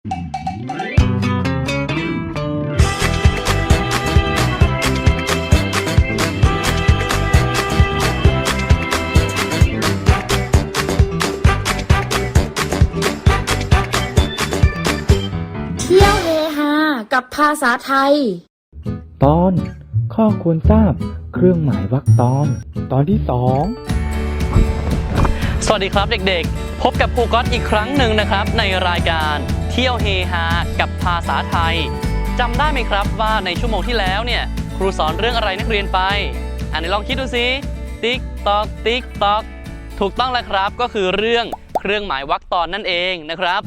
เที่ยวเฮฮากับภาษาไทย ตอนข้อควรทราบเครื่องหมายวรรคตอน ตอนที่สองสวัสดีครับเด็กๆ พบกับครูก๊อตอีกครั้งหนึ่งนะครับในรายการเที่ยวเฮฮากับภาษาไทยจำได้ไหมครับว่าในชั่วโมงที่แล้วเนี่ยครูสอนเรื่องอะไรนักเรียนไปอันนี้ลองคิดดูสิติ๊กตอกติ๊กตอกถูกต้องแล้วครับก็คือเรื่องเครื่องหมายวรรคตอนนั่นเองนะครับ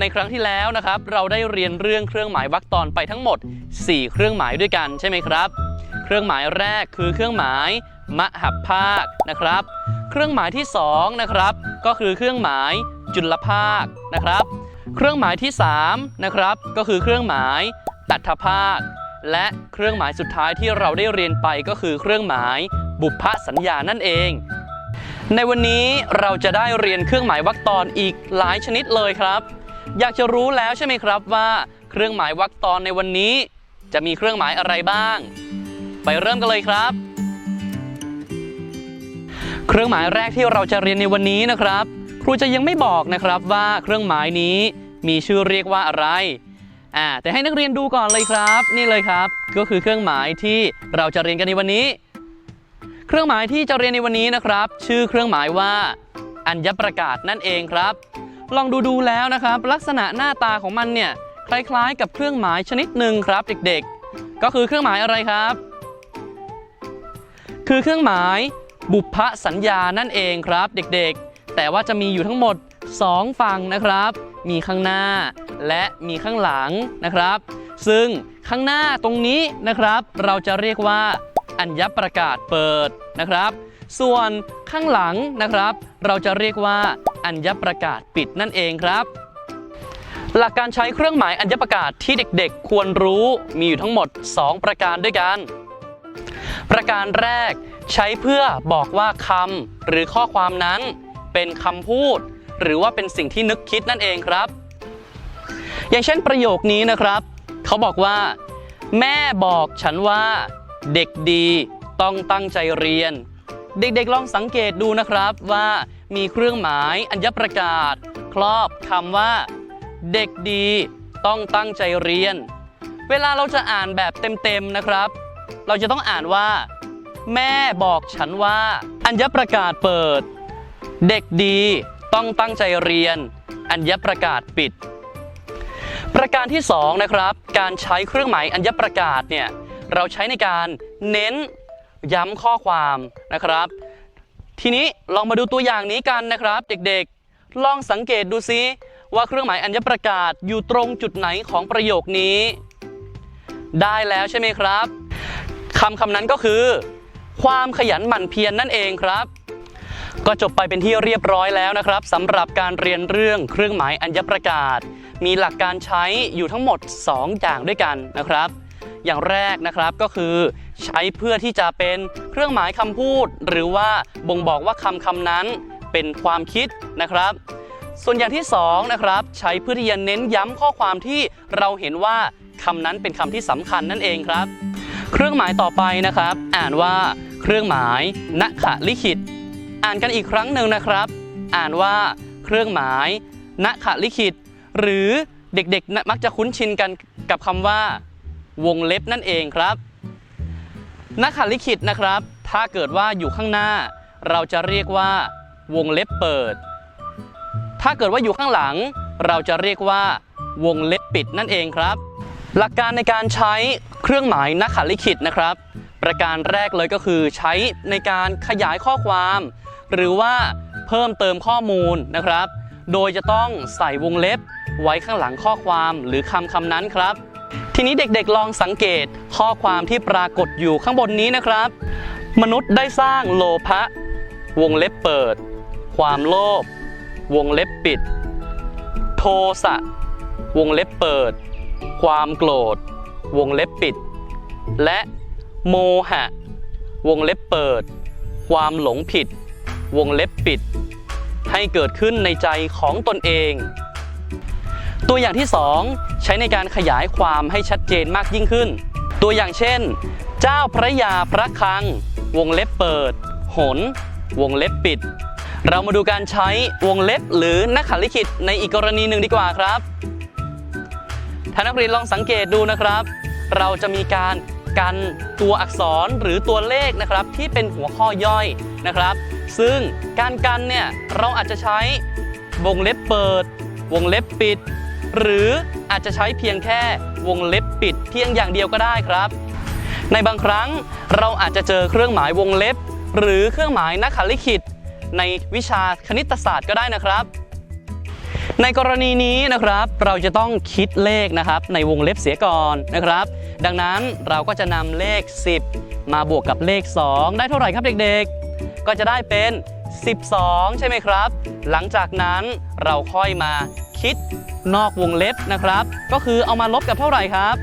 ในครั้งที่แล้วนะครับ เราได้เรียนเรื่องเครื่องหมายวรรคตอนไปทั้งหมด 4 เครื่องหมายด้วยกันใช่ไหมครับ เครื่องหมายแรกคือเครื่องหมายมหัภาคนะครับ เครื่องหมายที่2นะครับก็คือเครื่องหมายจุลภาคนะครับ เครื่องหมายที่3นะครับก็คือเครื่องหมายตัทภาค และเครื่องหมายสุดท้ายที่เราได้เรียนไปก็คือเครื่องหมายบุพสัญญานั่นเอง ในวันนี้เราจะได้เรียนเครื่องหมายวรรคตอนอีกหลายชนิดเลยครับ อยากจะรู้แล้วใช่ไหมครับว่าเครื่องหมายวรรคตอนในวันนี้ จะมีเครื่องหมายอะไรบ้าง ไปเริ่มกันเลยครับ เครื่องหมายแรกที่เราจะเรียนในวันนี้นะครับ ครูจะยังไม่บอกนะครับว่าเครื่องหมายนี้ มีชื่อเรียกว่าอะไรอ่าแต่ให้นักเรียนดูก่อนเลยครับ นี่เลยครับ ก็คือเครื่องหมายที่เราจะเรียนกันในวันนี้ เครื่องหมายที่จะเรียนในวันนี้นะครับ ชื่อเครื่องหมายว่า อัญญประกาศนั่นเองครับ ลองดูดูแล้วนะครับ ลักษณะหน้าตาของมันเนี่ยคล้ายๆ กับเครื่องหมายชนิดหนึ่งครับเด็กๆ ก็คือเครื่องหมายอะไรครับ คือเครื่องหมายบุพสัญญานั่นเองครับเด็กๆ แต่ว่าจะมีอยู่ทั้งหมด 2 ฝั่งนะครับ มีข้างหน้า และมีข้างหลังนะครับ ซึ่งข้างหน้าตรงนี้นะครับ เราจะเรียกว่าอัญญประกาศเปิดนะครับ ส่วนข้างหลังนะครับ เราจะเรียกว่าอัญญประกาศปิดนั่นเองครับ หลักการใช้เครื่องหมายอัญญประกาศที่เด็กๆ ควรรู้มีอยู่ทั้งหมด 2 ประการด้วยกัน ประการแรกใช้เพื่อบอกว่าคำหรือข้อความนั้นเป็นคำพูด หรือว่าเป็นสิ่งที่นึกคิดนั่นเองครับ อย่างเช่นประโยคนี้นะครับ เขาบอกว่า แม่บอกฉันว่า เด็กดีต้องตั้งใจเรียน เด็กๆลองสังเกตดูนะครับว่ามีเครื่องหมายอัญญประกาศ ครอบคำว่า เด็กดีต้องตั้งใจเรียน เวลาเราจะอ่านแบบเต็มๆนะครับ เราจะต้องอ่านว่า แม่บอกฉันว่า อัญญประกาศเปิด เด็กดี ต้องตั้งใจเรียน อัญญประกาศปิด ประการที่สองนะครับ การใช้เครื่องหมายอัญญประกาศเนี่ยเราใช้ในการเน้นย้ำข้อความนะครับ ทีนี้ลองมาดูตัวอย่างนี้กันนะครับ เด็กๆ ลองสังเกตดูซิว่าเครื่องหมายอัญญประกาศอยู่ตรงจุดไหนของประโยคนี้ ได้แล้วใช่ไหมครับคำคำนั้นก็คือ ความขยันหมั่นเพียรนนั่นเองครับ ก็จบไปเป็นที่เรียบร้อยแล้วนะครับสำหรับการเรียนเรื่องเครื่องหมายอัญญประกาศ มีหลักการใช้อยู่ทั้งหมด 2 อย่างด้วยกันนะครับ อย่างแรกนะครับก็คือ ใช้เพื่อที่จะเป็นเครื่องหมายคำพูด หรือว่าบ่งบอกว่าคำคำนั้นเป็นความคิดนะครับ ส่วนอย่างที่2นะครับใช้เพื่อที่จะเน้นย้ำข้อความที่เราเห็นว่าคำนั้นเป็นคำที่สำคัญนั่นเองครับ เครื่องหมายต่อไปนะครับ อ่านว่า เครื่องหมายณขลิขิต อ่านกันอีกครั้งหนึ่งนะครับ อ่านว่าเครื่องหมายณขลิขิต หรือเด็กๆ มักจะคุ้นชินกันกับคำว่า วงเล็บนั่นเองครับณขลิขิตนะครับ ถ้าเกิดว่าอยู่ข้างหน้า เราจะเรียกว่า วงเล็บเปิด ถ้าเกิดว่าอยู่ข้างหลัง เราจะเรียกว่า วงเล็บปิดนั่นเองครับ หลักการในการใช้เครื่องหมายนักขัลิขิตนะครับ ประการแรกเลยก็คือใช้ในการขยายข้อความ หรือว่าเพิ่มเติมข้อมูลนะครับ โดยจะต้องใส่วงเล็บไว้ข้างหลังข้อความหรือคำคำนั้นครับ ทีนี้เด็กๆลองสังเกตข้อความที่ปรากฏอยู่ข้างบนนี้นะครับ มนุษย์ได้สร้างโลภะวงเล็บเปิด ความโลภวงเล็บปิด โทสะวงเล็บเปิด ความโกรธ วงเล็บปิด และโมหะ วงเล็บเปิด ความหลงผิด วงเล็บปิด ให้เกิดขึ้นในใจของตนเอง ตัวอย่างที่ 2 ใช้ในการขยายความให้ชัดเจนมากยิ่งขึ้น ตัวอย่างเช่น เจ้าพระยาพระคลัง วงเล็บเปิด หน วงเล็บปิด เรามาดูการใช้วงเล็บหรือนักขันลิขิตในอีกกรณีหนึ่งดีกว่าครับถ้านักเรียนลองสังเกตดูนะครับ เราจะมีการกันตัวอักษรหรือตัวเลขนะครับที่เป็นหัวข้อย่อยนะครับ ซึ่งการกันเนี่ยเราอาจจะใช้วงเล็บเปิด วงเล็บปิด หรืออาจจะใช้เพียงแค่วงเล็บปิดเพียงอย่างเดียวก็ได้ครับ ในบางครั้งเราอาจจะเจอเครื่องหมายวงเล็บ หรือเครื่องหมายนักขัลิขิต ในวิชาคณิตศาสตร์ก็ได้นะครับ ในกรณีนี้นะครับเราจะต้องคิดเลขนะครับ ในวงเล็บเสียก่อนนะครับ ดังนั้นเราก็จะนำเลข 10 มาบวกกับเลข 2 ได้เท่าไหร่ครับเด็กๆ ก็จะได้เป็น 12 ใช่ไหมครับ หลังจากนั้นเราค่อยมาคิดนอกวงเล็บนะครับ ก็คือเอามาลบกับเท่าไหร่ครับ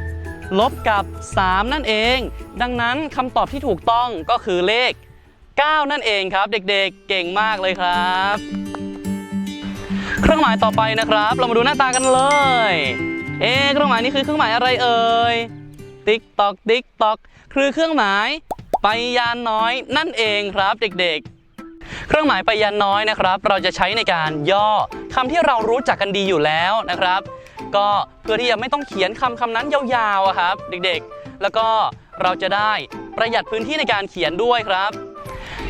ลบกับ 3 นั่นเอง ดังนั้นคำตอบที่ถูกต้องก็คือเลข 9 นั่นเองครับ เด็กๆเก่งมากเลยครับ เครื่องหมายต่อไปนะครับ เรามาดูหน้าตากันเลย เอ๊เครื่องหมายนี้คือเครื่องหมายอะไรเอ่ยติ๊กตอกติ๊กตอกคือเครื่องหมาย ไปยานน้อยนั่นเองครับเด็กๆ เครื่องหมายไปยานน้อยนะครับ เราจะใช้ในการย่อคำที่เรารู้จักกันดีอยู่แล้วนะครับ ก็เพื่อที่จะไม่ต้องเขียนคำคำนั้นยาวๆครับ เด็กๆ แล้วก็เราจะได้ประหยัดพื้นที่ในการเขียนด้วยครับ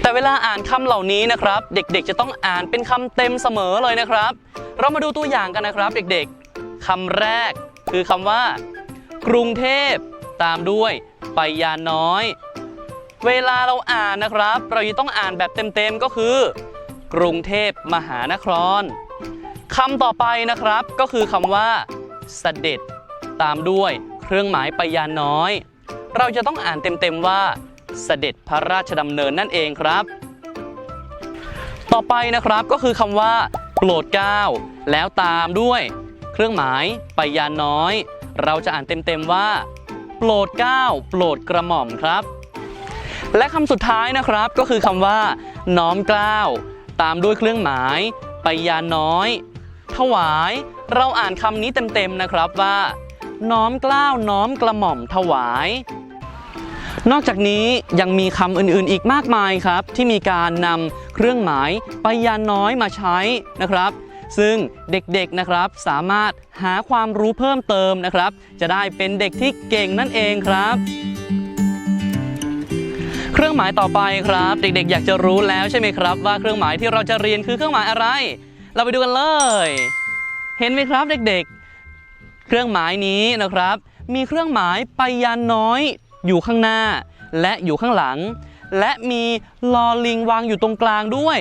แต่เวลาอ่านคำเหล่านี้นะครับ เด็กๆ จะต้องอ่านเป็นคำเต็มเสมอเลยนะครับ เรามาดูตัวอย่างกันนะครับ เด็กๆคำแรกคือคำว่า กรุงเทพตามด้วยไปยาน้อย เวลาเราอ่านนะครับ เราจะต้องอ่านแบบเต็มๆก็คือ กรุงเทพมหานครคำต่อไปนะครับก็คือคำว่าเสด็จตามด้วยเครื่องหมายไปยาน้อย เราจะต้องอ่านเต็มๆว่า เสด็จพระราชดำเนินนั่นเองครับ ต่อไปนะครับก็คือคำว่าโปรดเกล้าแล้วตามด้วย เครื่องหมายไปยานน้อย เราจะอ่านเต็มๆว่า โปรดเกล้าโปรดกระหม่อมครับ และคำสุดท้ายนะครับก็คือคำว่า น้อมกล้าว ตามด้วยเครื่องหมาย ไปยาน้อย ถวาย เราอ่านคำนี้เต็มๆนะครับว่า น้อมกล้าวน้อมกระหม่อมถวาย นอกจากนี้ยังมีคำอื่นๆอีกมากมายครับ ที่มีการนำเครื่องหมายไปยาน้อยมาใช้นะครับซึ่งเด็กๆนะครับสามารถหาความรู้เพิ่มเติมนะครับ จะได้เป็นเด็กที่เก่งนั่นเองครับ เครื่องหมายต่อไปครับ เด็กๆ อยากจะรู้แล้วใช่ไหมครับ ว่าเครื่องหมายที่เราจะเรียนคือเครื่องหมายอะไร เราไปดูกันเลย เห็นไหมครับเด็กๆ เครื่องหมายนี้นะครับ มีเครื่องหมายไปยานน้อย อยู่ข้างหน้า และอยู่ข้างหลัง และมีลอลิงวางอยู่ตรงกลางด้วย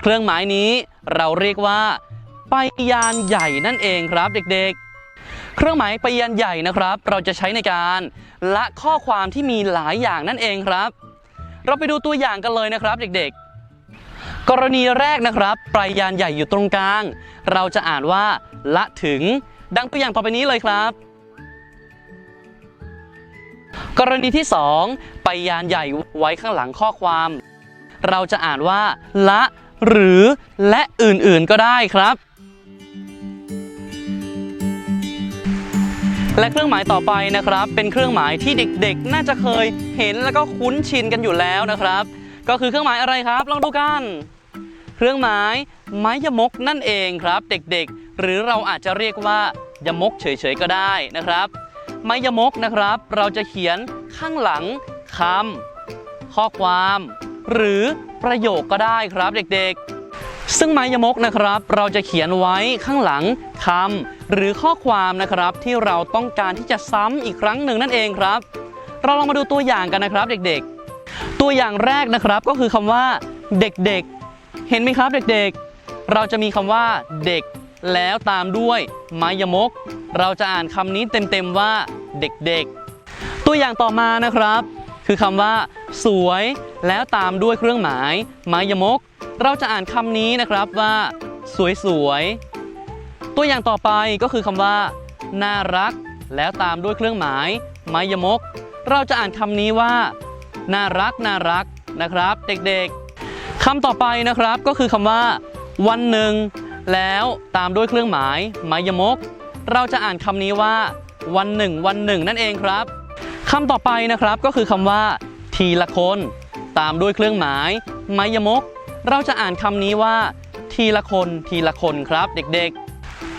เครื่องหมายนี้เราเรียกว่าไปยานใหญ่นั่นเองครับเด็กๆ เครื่องหมายไปยานใหญ่นะครับ เราจะใช้ในการ และข้อความที่มีหลายอย่างนั่นเองครับ เราไปดูตัวอย่างกันเลยนะครับเด็กๆ กรณีแรกนะครับไปยานใหญ่อยู่ตรงกลาง เราจะอ่านว่าละถึง ดังตัวอย่างต่อไปนี้เลยครับ กรณีที่ 2 ไปยานใหญ่ไว้ข้างหลังข้อความ เราจะอ่านว่า ละ หรือ และอื่นๆก็ได้ครับ และเครื่องหมายต่อไปนะครับ เป็นเครื่องหมายที่เด็กๆ น่าจะเคยเห็นแล้วก็คุ้นชินกันอยู่แล้วนะครับ ก็คือเครื่องหมายอะไรครับลองดูกัน เครื่องหมายไม้ยมกนั่นเองครับ เด็กๆ หรือเราอาจจะเรียกว่ายมกเฉยๆก็ได้นะครับ ไม้ยมกนะครับ เราจะเขียนข้างหลังคำข้อความ หรือประโยคก็ได้ครับเด็กๆซึ่งไม้ยมกนะครับ เราจะเขียนไว้ข้างหลังคำ หรือข้อความนะครับที่เราต้องการที่จะซ้ำอีกครั้งหนึ่งนั่นเองครับ เราลองมาดูตัวอย่างกันนะครับเด็กๆ ตัวอย่างแรกนะครับก็คือคำว่าเด็กๆ เห็นไหมครับเด็กๆ เราจะมีคำว่าเด็ก แล้วตามด้วยไม้ยมก เราจะอ่านคำนี้เต็มๆว่าเด็กๆ ตัวอย่างต่อมานะครับ คือคำว่า สวย แล้วตามด้วยเครื่องหมาย ไม้ยมก เราจะอ่านคำนี้นะครับว่า สวยๆ ตัวอย่างต่อไปก็คือคำว่า น่ารัก แล้วตามด้วยเครื่องหมาย ไม้ยมก เราจะอ่านคำนี้ว่า น่ารักน่ารักนะครับ เด็กๆคำต่อไปนะครับก็คือคำว่า วันหนึ่ง แล้วตามด้วยเครื่องหมาย ไมยมก เราจะอ่านคำนี้ว่า วันหนึ่ง วันหนึ่งนั่นเองครับคำต่อไปนะครับก็คือคำว่า ทีละคน ตามด้วยเครื่องหมาย ไมยมก เราจะอ่านคำนี้ว่า ทีละคน ทีละคนครับ เด็กๆ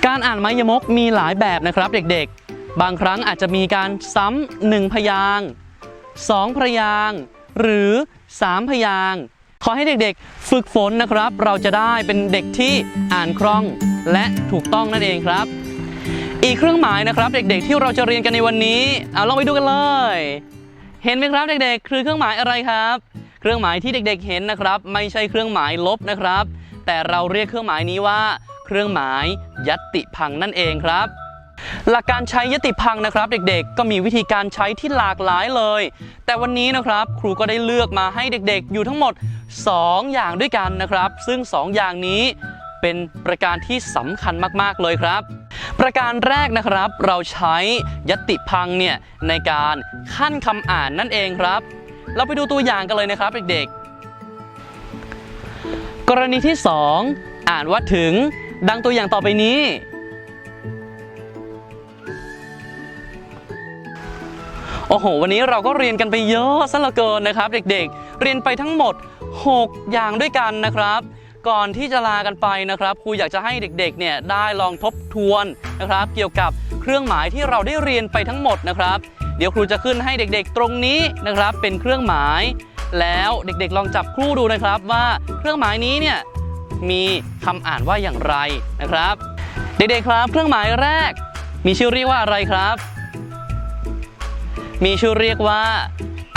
การอ่านไมยมกมีหลายแบบนะครับเด็กๆ บางครั้งอาจจะมีการซ้ำหนึ่งพยางสองพยางหรือสามพยางขอให้เด็กๆ ฝึกฝนนะครับ เราจะได้เป็นเด็กที่อ่านคล่องและถูกต้องนั่นเองครับ อีกเครื่องหมายนะครับ เด็กๆ ที่เราจะเรียนกันในวันนี้เอาลองไปดูกันเลย เห็นไหมครับเด็กๆ คือเครื่องหมายอะไรครับ เครื่องหมายที่เด็กๆ เห็นนะครับ ไม่ใช่เครื่องหมายลบนะครับ แต่เราเรียกเครื่องหมายนี้ว่า เครื่องหมายยัตติพังนั่นเองครับ หลักการใช้ยติพังนะครับเด็กๆ ก็มีวิธีการใช้ที่หลากหลายเลย แต่วันนี้นะครับครูก็ได้เลือกมาให้เด็กๆ อยู่ทั้งหมด 2 อย่างด้วยกันนะครับ ซึ่ง 2 อย่างนี้เป็นประการที่สำคัญมากๆเลยครับ ประการแรกนะครับ เราใช้ยติพังเนี่ยในการขั้นคำอ่านนั่นเองครับ เราไปดูตัวอย่างกันเลยนะครับเด็กๆ กรณีที่ 2 อ่านว่าถึง ดังตัวอย่างต่อไปนี้ โอ้โห วันนี้เราก็เรียนกันไปเยอะซะเหลือเกินนะครับ เด็กๆ เรียนไปทั้งหมด 6 อย่างด้วยกันนะครับ ก่อนที่จะลากันไปนะครับครูอยากจะให้เด็กๆ เนี่ยได้ลองทบทวนนะครับ เกี่ยวกับเครื่องหมายที่เราได้เรียนไปทั้งหมดนะครับ เดี๋ยวครูจะขึ้นให้เด็กๆ ตรงนี้นะครับ เป็นเครื่องหมาย แล้วเด็กๆ ลองจับคู่ดูนะครับว่าเครื่องหมายนี้เนี่ย มีคำอ่านว่าอย่างไรนะครับ เด็กๆครับ เครื่องหมายแรก มีชื่อเรียกว่าอะไรครับ มีชื่อเรียกว่า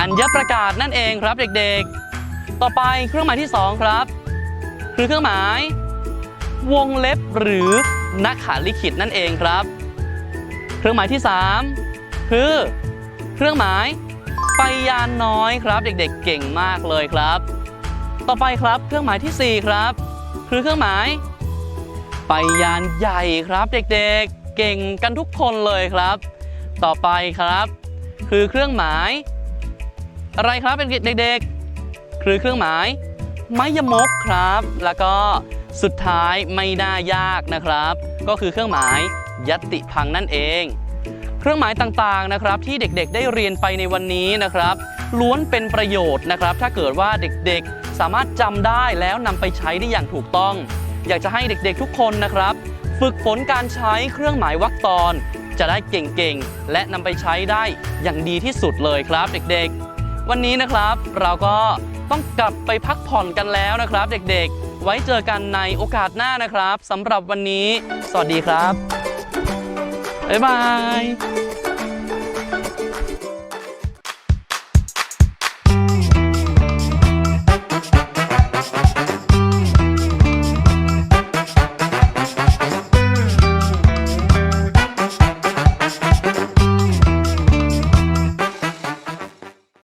อัญญประกาศนั่นเองครับเด็กๆ ต่อไปเครื่องหมายที่ 2 ครับ คือเครื่องหมายวงเล็บหรือนักขาลิขิตนั่นเองครับ เครื่องหมายที่ 3 คือ เครื่องหมายไปยานน้อยครับ เด็กๆเก่งมากเลยครับ ต่อไปครับเครื่องหมายทีสี่4 ครับ คือเครื่องหมาย ไปยานใหญ่ครับเด็กๆ เก่งกันทุกคนเลยครับ ต่อไปครับ คือเครื่องหมาย อะไรครับเป็นเด็กๆ คือเครื่องหมาย ไม้ยมกครับ แล้วก็สุดท้ายไม่น่ายากนะครับ ก็คือเครื่องหมายยัตติพังนั่นเอง เครื่องหมายต่างๆนะครับที่เด็กๆ ได้เรียนไปในวันนี้นะครับ ล้วนเป็นประโยชน์นะครับ ถ้าเกิดว่าเด็กๆ สามารถจำได้แล้วนำไปใช้ได้อย่างถูกต้อง อยากจะให้เด็กๆทุกคนนะครับ ฝึกฝนการใช้เครื่องหมายวรรคตอน จะได้เก่งๆ และนำไปใช้ได้อย่างดีที่สุดเลยครับเด็กๆ วันนี้นะครับเราก็ต้องกลับไปพักผ่อนกันแล้วนะครับ เด็กๆ ไว้เจอกันในโอกาสหน้านะครับสำหรับวันนี้ สวัสดีครับ บ๊ายบาย